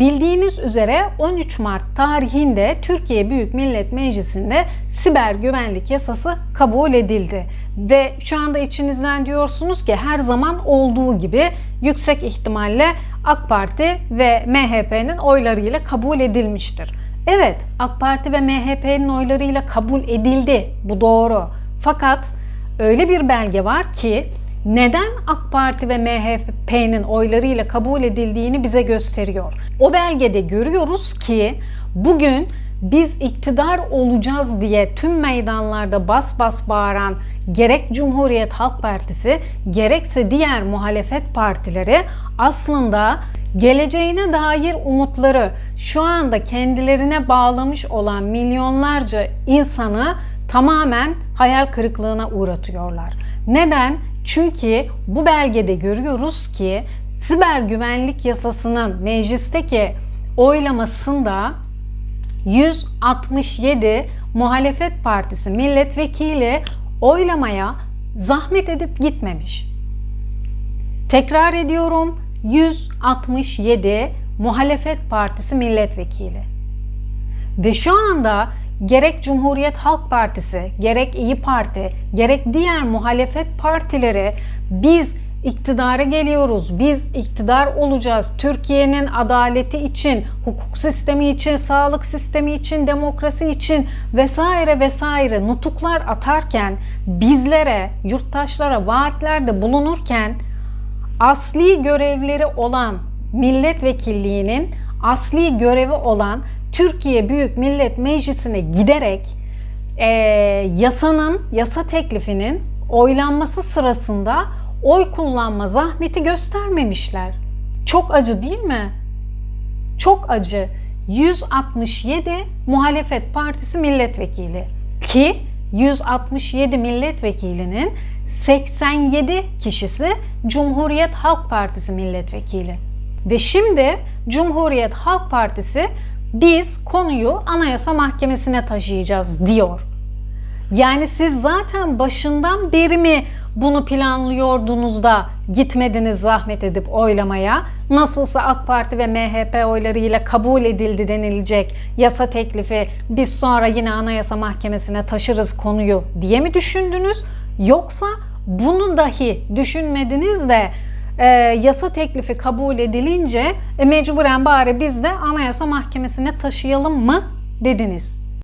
Bildiğiniz üzere 13 Mart tarihinde Türkiye Büyük Millet Meclisi'nde siber güvenlik yasası kabul edildi. Ve şu anda içinizden diyorsunuz ki her zaman olduğu gibi yüksek ihtimalle AK Parti ve MHP'nin oylarıyla kabul edilmiştir. Evet, AK Parti ve MHP'nin oylarıyla kabul edildi. Bu doğru. Fakat öyle bir belge var ki neden AK Parti ve MHP'nin oylarıyla kabul edildiğini bize gösteriyor. O belgede görüyoruz ki bugün biz iktidar olacağız diye tüm meydanlarda bas bas bağıran gerek Cumhuriyet Halk Partisi gerekse diğer muhalefet partileri aslında geleceğine dair umutları şu anda kendilerine bağlamış olan milyonlarca insanı tamamen hayal kırıklığına uğratıyorlar. Neden? Çünkü bu belgede görüyoruz ki siber güvenlik yasasının meclisteki oylamasında 167 muhalefet partisi milletvekili oylamaya zahmet edip gitmemiş. Tekrar ediyorum 167 muhalefet partisi milletvekili. Ve şu anda gerek Cumhuriyet Halk Partisi, gerek İyi Parti, gerek diğer muhalefet partileri biz iktidara geliyoruz, biz iktidar olacağız, Türkiye'nin adaleti için, hukuk sistemi için, sağlık sistemi için, demokrasi için vesaire vesaire nutuklar atarken bizlere, yurttaşlara vaatlerde bulunurken asli görevleri olan milletvekilliğinin asli görevi olan Türkiye Büyük Millet Meclisi'ne giderek e, yasanın, yasa teklifinin oylanması sırasında oy kullanma zahmeti göstermemişler. Çok acı değil mi? Çok acı. 167 muhalefet partisi milletvekili ki 167 milletvekilinin 87 kişisi Cumhuriyet Halk Partisi milletvekili. Ve şimdi Cumhuriyet Halk Partisi biz konuyu Anayasa Mahkemesi'ne taşıyacağız diyor. Yani siz zaten başından beri mi bunu planlıyordunuz da gitmediniz zahmet edip oylamaya? Nasılsa AK Parti ve MHP oylarıyla kabul edildi denilecek yasa teklifi biz sonra yine Anayasa Mahkemesi'ne taşırız konuyu diye mi düşündünüz? Yoksa bunu dahi düşünmediniz de e, yasa teklifi kabul edilince e, mecburen bari biz de Anayasa Mahkemesi'ne taşıyalım mı dediniz.